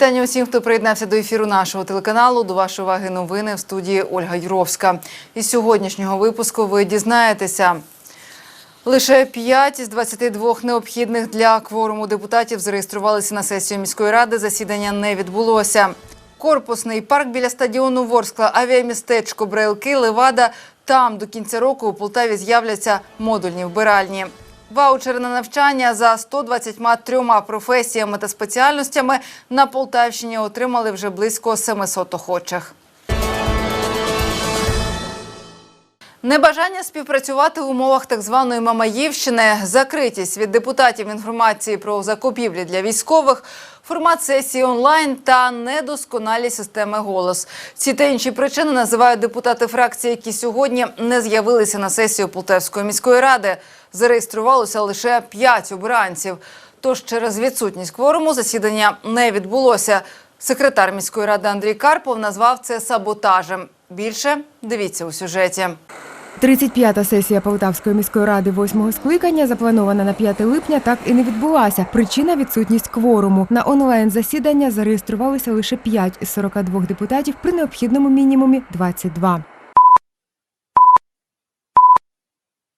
Вітання усім, хто приєднався до ефіру нашого телеканалу. До вашої уваги новини в студії Ольга Юровська. Із сьогоднішнього випуску ви дізнаєтеся. Лише 5 із 22 необхідних для кворуму депутатів зареєструвалися на сесію міської ради. Засідання не відбулося. Корпусний парк біля стадіону Ворскла, авіамістечко Брайлки, Левада. Там до кінця року у Полтаві з'являться модульні вбиральні. Ваучери на навчання за 123 професіями та спеціальностями на Полтавщині отримали вже близько 700 охочих. Небажання співпрацювати в умовах так званої Мамаївщини, закритість від депутатів інформації про закупівлі для військових, формат сесії онлайн та недосконалі системи голос. Ці та інші причини називають депутати фракції, які сьогодні не з'явилися на сесію Полтавської міської ради. Зареєструвалося лише п'ять обранців. Тож через відсутність кворуму засідання не відбулося. Секретар міської ради Андрій Карпов назвав це саботажем. Більше дивіться у сюжеті. 35-та сесія Полтавської міської ради восьмого скликання, запланована на 5 липня, так і не відбулася. Причина відсутність кворуму. На онлайн засідання зареєструвалися лише 5 із 42 депутатів при необхідному мінімумі 22.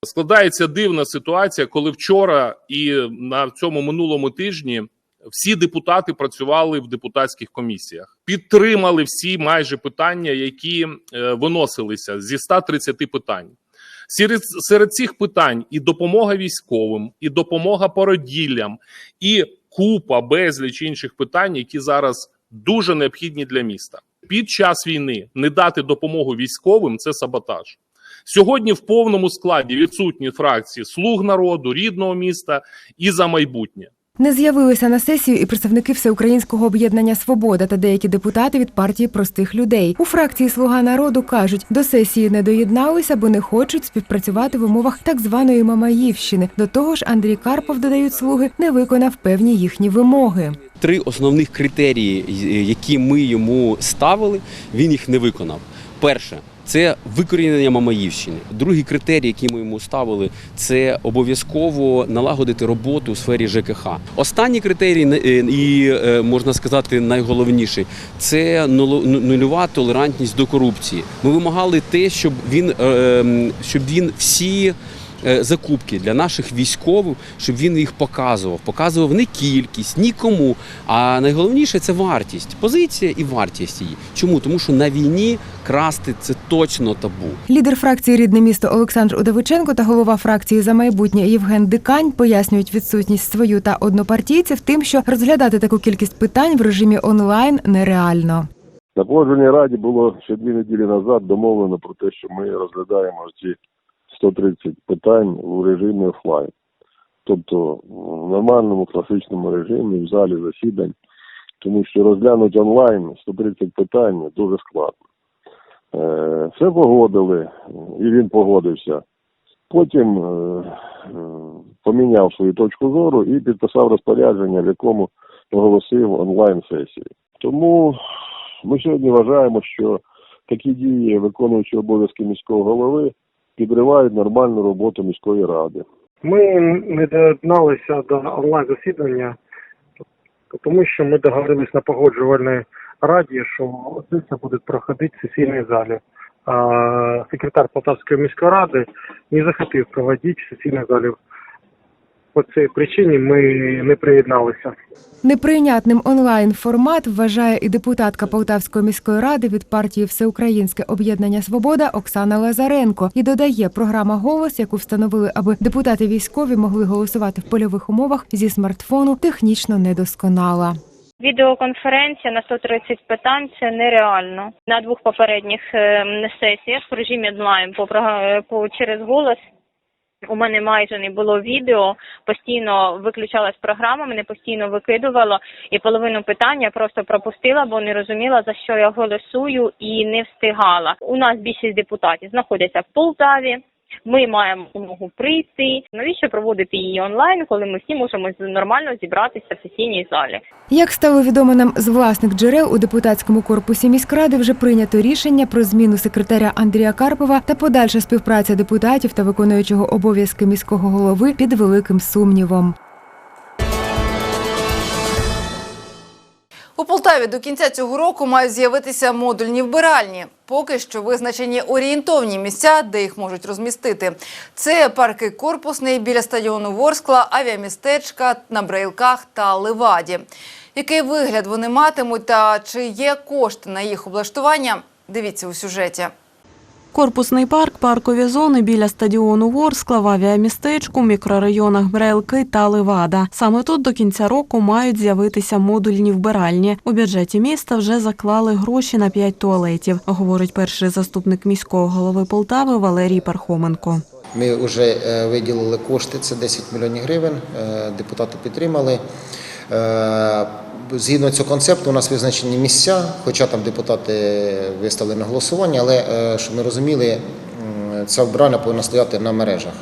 Складається дивна ситуація, коли вчора і на цьому минулому тижні всі депутати працювали в депутатських комісіях, підтримали всі майже питання, які е, виносилися зі 130 питань. Серед, серед цих питань і допомога військовим, і допомога породіллям, і купа безліч інших питань, які зараз дуже необхідні для міста. Під час війни не дати допомогу військовим це саботаж. Сьогодні в повному складі відсутні фракції слуг народу, рідного міста і за майбутнє. Не з'явилися на сесію і представники Всеукраїнського об'єднання Свобода та деякі депутати від партії простих людей. У фракції Слуга народу кажуть, до сесії не доєдналися, бо не хочуть співпрацювати в умовах так званої Мамаївщини. До того ж, Андрій Карпов додають слуги, не виконав певні їхні вимоги. три основних критерії, які ми йому ставили, він їх не виконав. Перше. Це викорінення Мамаївщини. Другий критерій, який ми йому ставили, це обов'язково налагодити роботу у сфері ЖКХ. Останній критерій е, і е, можна сказати найголовніший це ну- нульова толерантність до корупції. Ми вимагали те, щоб він е, щоб він всі закупки для наших військових, щоб він їх показував. Показував не кількість, нікому. А найголовніше це вартість. Позиція і вартість її. Чому? Тому що на війні красти це точно табу. Лідер фракції Рідне місто Олександр Удовиченко та голова фракції за майбутнє Євген Дикань пояснюють відсутність свою та однопартійців тим, що розглядати таку кількість питань в режимі онлайн нереально. На погодженій раді було ще дві неділі назад домовлено про те, що ми розглядаємо ці 130 питань у режимі офлайн. Тобто в нормальному класичному режимі в залі засідань, тому що розглянути онлайн 130 питань дуже складно. Е, Все погодили, і він погодився. Потім е, поміняв свою точку зору і підписав розпорядження, в якому оголосив онлайн сесію. Тому ми сьогодні вважаємо, що такі дії, виконуючи обов'язки міського голови, підривають нормальну роботу міської ради. Ми не доєдналися до онлайн засідання, тому що ми договорились на погоджувальній раді, що це буде проходити в сесійній залі. А секретар Полтавської міської ради не захотів проводити в сесійній залі. По цій причині ми не приєдналися. Неприйнятним онлайн формат вважає і депутатка Полтавської міської ради від партії Всеукраїнське об'єднання Свобода Оксана Лазаренко і додає, програма голос, яку встановили, аби депутати військові могли голосувати в польових умовах зі смартфону, технічно недосконала. Відеоконференція на 130 питань це нереально. На двох попередніх ем, сесіях в режимі онлайн по, по через голос. У мене майже не було відео, постійно виключалась програма, мене постійно викидувало, і половину питання просто пропустила, бо не розуміла за що я голосую і не встигала. У нас більшість депутатів знаходяться в Полтаві. Ми маємо змогу прийти. Навіщо проводити її онлайн, коли ми всі можемо нормально зібратися в сесійній залі? Як стало відомо нам з власних джерел, у депутатському корпусі міськради вже прийнято рішення про зміну секретаря Андрія Карпова та подальша співпраця депутатів та виконуючого обов'язки міського голови під великим сумнівом. У Полтаві до кінця цього року мають з'явитися модульні вбиральні. Поки що визначені орієнтовні місця, де їх можуть розмістити. Це парки Корпусний біля стадіону Ворскла, авіамістечка на Брейлках та Леваді. Який вигляд вони матимуть та чи є кошти на їх облаштування? Дивіться у сюжеті. Корпусний парк, паркові зони біля стадіону Ворскла, в авіамістечку, в мікрорайонах Брелки та Левада. Саме тут до кінця року мають з'явитися модульні вбиральні. У бюджеті міста вже заклали гроші на п'ять туалетів, говорить перший заступник міського голови Полтави Валерій Пархоменко. Ми вже е, виділили кошти, це 10 мільйонів гривень. е, Депутати підтримали. Згідно цього концепту, у нас визначені місця, хоча там депутати виставили на голосування, але е, щоб ми розуміли, ця вбрання повинна стояти на мережах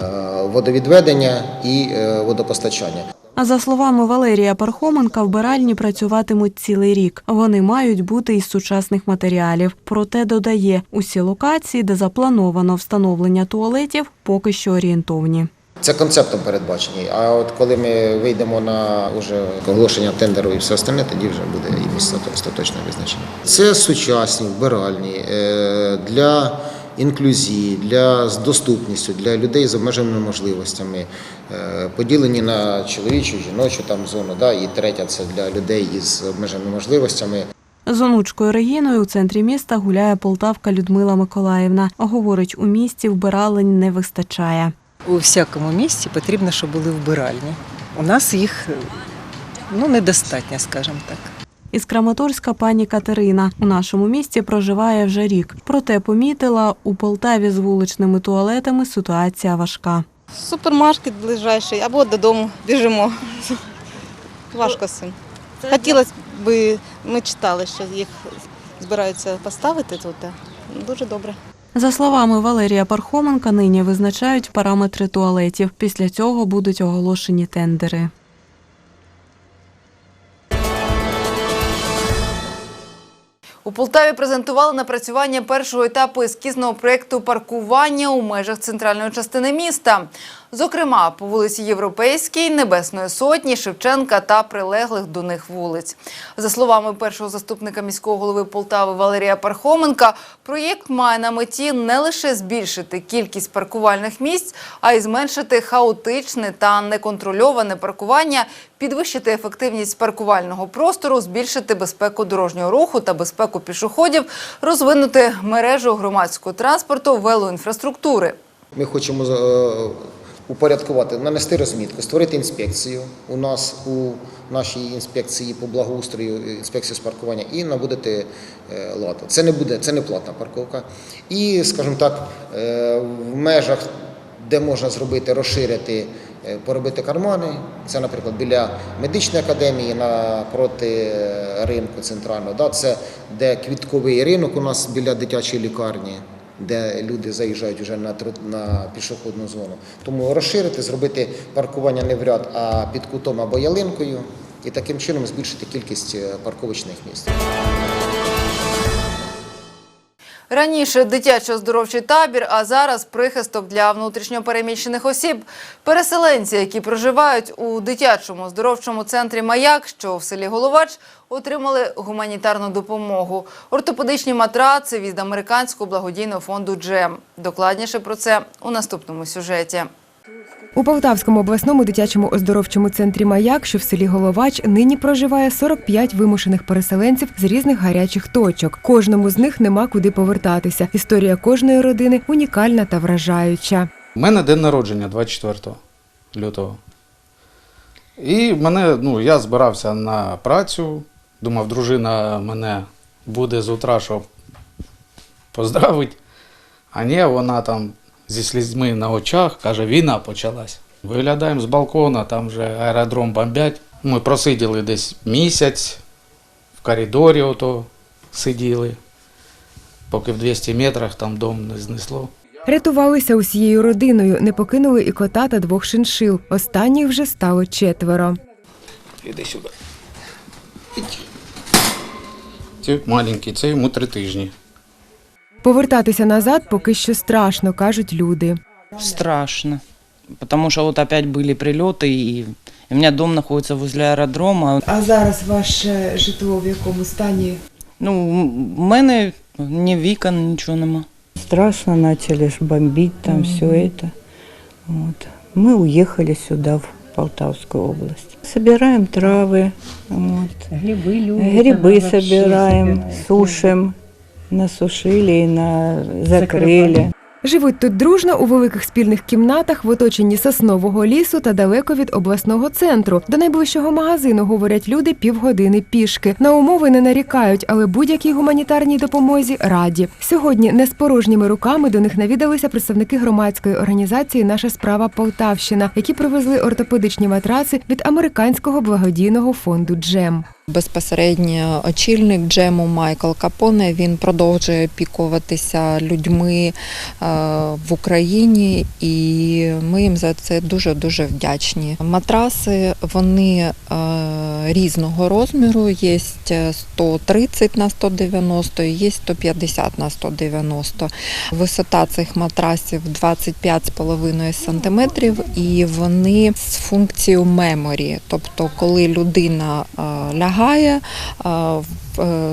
Е, водовідведення і е, водопостачання. А за словами Валерія Пархоменка, вбиральні працюватимуть цілий рік. Вони мають бути із сучасних матеріалів. Проте додає, усі локації, де заплановано встановлення туалетів, поки що орієнтовні. Це концептом передбачені. А от коли ми вийдемо на уже оголошення тендеру і все остальне, тоді вже буде і місце остаточне визначення. Це сучасні вбиральні е, для інклюзії, для доступністю, для людей з обмеженими можливостями, е, поділені на чоловічу, жіночу там зону. Да, і третя це для людей із обмеженими можливостями. З онучкою Регіною у центрі міста гуляє полтавка Людмила Миколаївна. Говорить, у місті вбиралень не вистачає. У всякому місті потрібно, щоб були вбиральні. У нас їх ну, недостатньо, скажімо так. Із Краматорська пані Катерина у нашому місті проживає вже рік. Проте помітила, у Полтаві з вуличними туалетами ситуація важка. Супермаркет ближайший або додому біжимо. Важко з цим. Хотілося б, ми читали, що їх збираються поставити тут. Дуже добре. За словами Валерія Пархоменка, нині визначають параметри туалетів. Після цього будуть оголошені тендери. У Полтаві презентували напрацювання першого етапу ескізного проєкту паркування у межах центральної частини міста. Зокрема, по вулиці Європейській, Небесної Сотні, Шевченка та прилеглих до них вулиць. За словами першого заступника міського голови Полтави Валерія Пархоменка, проєкт має на меті не лише збільшити кількість паркувальних місць, а й зменшити хаотичне та неконтрольоване паркування, підвищити ефективність паркувального простору, збільшити безпеку дорожнього руху та безпеку пішоходів, розвинути мережу громадського транспорту, велоінфраструктури. Ми хочемо е, упорядкувати, нанести розмітку, створити інспекцію у нас у нашій інспекції по благоустрою, інспекцію з паркування і наводити е, лад. Це не буде, це не платна парковка. І, скажімо так, е, в межах, де можна зробити, розширити, е, поробити кармани. Це, наприклад, біля медичної академії напроти е, ринку центрального. Да? Це де квітковий ринок у нас біля дитячої лікарні де люди заїжджають вже на, на пішохідну зону. Тому розширити, зробити паркування не в ряд, а під кутом або ялинкою, і таким чином збільшити кількість е, парковочних місць. Раніше дитячо-здоровчий табір, а зараз прихисток для внутрішньопереміщених осіб. Переселенці, які проживають у дитячому здоровчому центрі «Маяк», що в селі Головач, отримали гуманітарну допомогу. Ортопедичні матраци від американського благодійного фонду «Джем». Докладніше про це у наступному сюжеті. У Полтавському обласному дитячому оздоровчому центрі Маяк, що в селі Головач, нині проживає 45 вимушених переселенців з різних гарячих точок. Кожному з них нема куди повертатися. Історія кожної родини унікальна та вражаюча. У мене день народження 24 лютого. І мене, ну, я збирався на працю. Думав, дружина мене буде з утра, щоб поздравити. А ні, вона там зі слізьми на очах, каже, війна почалась. Виглядаємо з балкона, там вже аеродром бомбять. Ми просиділи десь місяць, в коридорі ото сиділи, поки в 200 метрах там дом не знесло. Рятувалися усією родиною, не покинули і кота та двох шиншил. Останніх вже стало четверо. Іди сюди. Ці маленькі, це йому три тижні. Повертатися назад поки що страшно, кажуть люди. Страшно. Потому что вот опять были прилеты, и У меня дом находится возле аэродрома. А зараз ваше житло в якому стані? Ну, м- в мене ні вікон, нічого нема. Страшно начали ж бомбить там все это. Вот. Мы уехали сюда, в Полтавскую область. Собираем травы, вот. Гриби грибы собираем, сушим. Насушили и на... закрыли. Живуть тут дружно у великих спільних кімнатах в оточенні соснового лісу та далеко від обласного центру. До найближчого магазину говорять люди півгодини пішки. На умови не нарікають, але будь-якій гуманітарній допомозі раді. Сьогодні не з порожніми руками до них навідалися представники громадської організації Наша справа Полтавщина, які привезли ортопедичні матраци від американського благодійного фонду Джем. Безпосередньо очільник джему Майкл Капоне він продовжує опікуватися людьми е, в Україні, і ми їм за це дуже дуже вдячні. Матраси вони е, різного розміру. Є 130 на 190, є 150 на 190. Висота цих матрасів 25,5 см, і вони з функцією меморі. Тобто, коли людина е, лягає, е,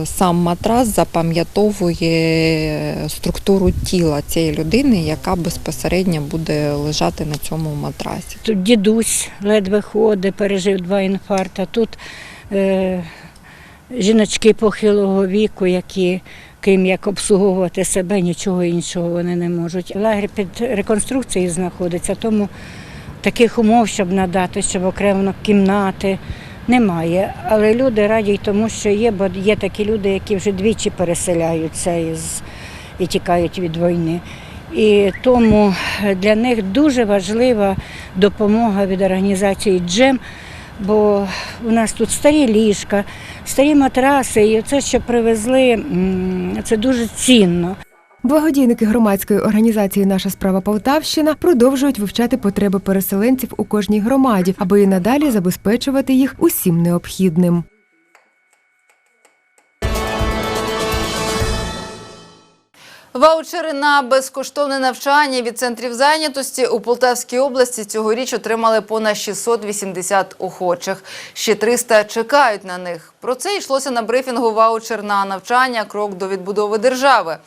сам матрас запам'ятовує структуру тіла цієї людини, яка безпосередньо буде лежати на цьому матрасі. Тут дідусь ледве ходить, пережив два інфаркти. Тут е, жіночки похилого віку, які крім як обслуговувати себе, нічого іншого вони не можуть. Лагерь під реконструкцією знаходиться, тому таких умов, щоб надати, щоб окремо кімнати. Немає, але люди раді тому, що є, бо є такі люди, які вже двічі переселяються із, і тікають від війни. І тому для них дуже важлива допомога від організації Джем, бо у нас тут старі ліжка, старі матраси, і це, що привезли, це дуже цінно. Благодійники громадської організації Наша справа Полтавщина продовжують вивчати потреби переселенців у кожній громаді, аби і надалі забезпечувати їх усім необхідним. Ваучери на безкоштовне навчання від центрів зайнятості у Полтавській області цьогоріч отримали понад 680 охочих. Ще 300 чекають на них. Про це йшлося на брифінгу ваучер на навчання Крок до відбудови держави.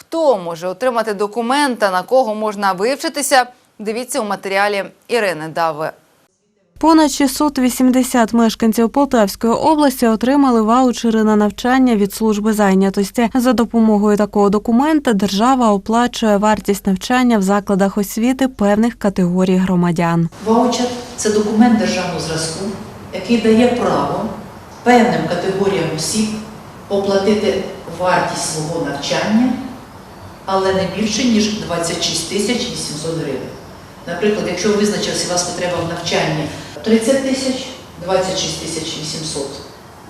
Хто може отримати документ та на кого можна вивчитися? Дивіться у матеріалі Ірини Дави. Понад 680 мешканців Полтавської області отримали ваучери на навчання від служби зайнятості. За допомогою такого документа держава оплачує вартість навчання в закладах освіти певних категорій громадян. Ваучер це документ державного зразку, який дає право певним категоріям осіб оплатити вартість свого навчання, але не більше, ніж 26 тисяч 800 гривень. Наприклад, якщо визначився у вас потреба в навчанні 30 тисяч, 26 тисяч 800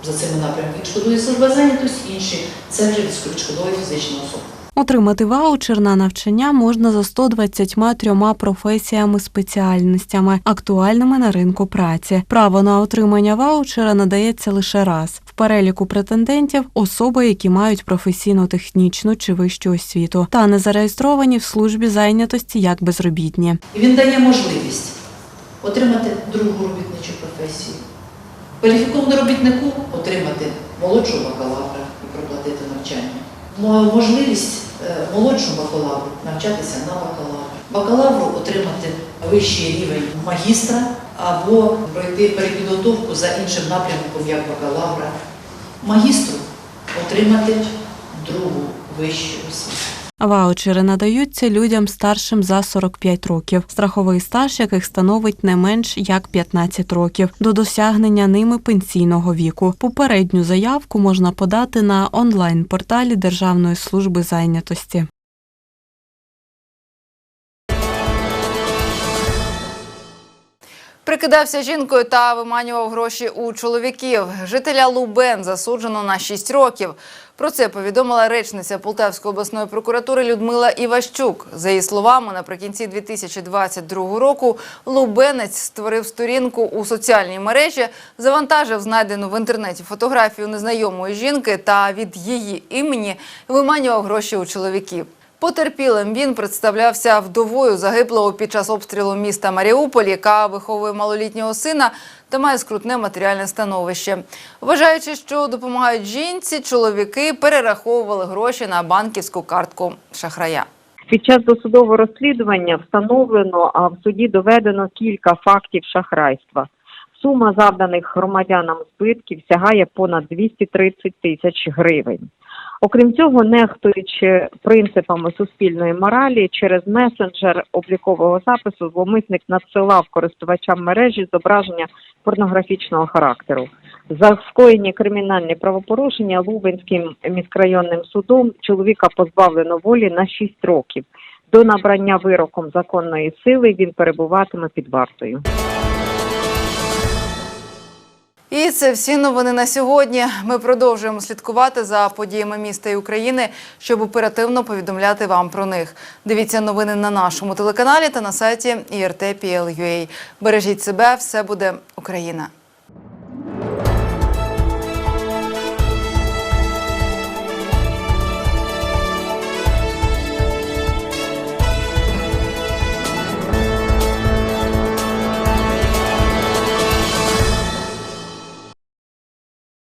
за цими напрямками відшкодує служба зайнятості, інші це вже відшкодує фізична особа. Отримати ваучер на навчання можна за 123 професіями спеціальностями, актуальними на ринку праці. Право на отримання ваучера надається лише раз. В переліку претендентів особи, які мають професійно-технічну чи вищу освіту, та не зареєстровані в службі зайнятості як безробітні. Він дає можливість отримати другу робітничу професію. Кваліфікованому робітнику отримати молодшого бакалавра і проплатити навчання. Мо- Можливість молодшого молодшому бакалавру навчатися на бакалавру. Бакалавру отримати вищий рівень магістра або пройти перепідготовку за іншим напрямком, як бакалавра. Магістру отримати другу вищу освіту. Ваучери надаються людям старшим за 45 років, страховий стаж яких становить не менш як 15 років до досягнення ними пенсійного віку. Попередню заявку можна подати на онлайн-порталі Державної служби зайнятості. Прикидався жінкою та виманював гроші у чоловіків. Жителя Лубен засуджено на 6 років. Про це повідомила речниця Полтавської обласної прокуратури Людмила Іващук. За її словами, наприкінці 2022 року Лубенець створив сторінку у соціальній мережі, завантажив знайдену в інтернеті фотографію незнайомої жінки та від її імені виманював гроші у чоловіків. Потерпілим він представлявся вдовою загиблого під час обстрілу міста Маріуполь, яка виховує малолітнього сина та має скрутне матеріальне становище. Вважаючи, що допомагають жінці, чоловіки перераховували гроші на банківську картку шахрая. Під час досудового розслідування встановлено, а в суді доведено кілька фактів шахрайства. Сума завданих громадянам збитків сягає понад 230 тисяч гривень. Окрім цього, нехтуючи принципами суспільної моралі, через месенджер облікового запису зловмисник надсилав користувачам мережі зображення порнографічного характеру. За скоєні кримінальні правопорушення Лубенським міськрайонним судом чоловіка позбавлено волі на 6 років. До набрання вироком законної сили він перебуватиме під вартою. І це всі новини на сьогодні. Ми продовжуємо слідкувати за подіями міста і України, щоб оперативно повідомляти вам про них. Дивіться новини на нашому телеканалі та на сайті IRT.PL.UA. Бережіть себе, все буде Україна.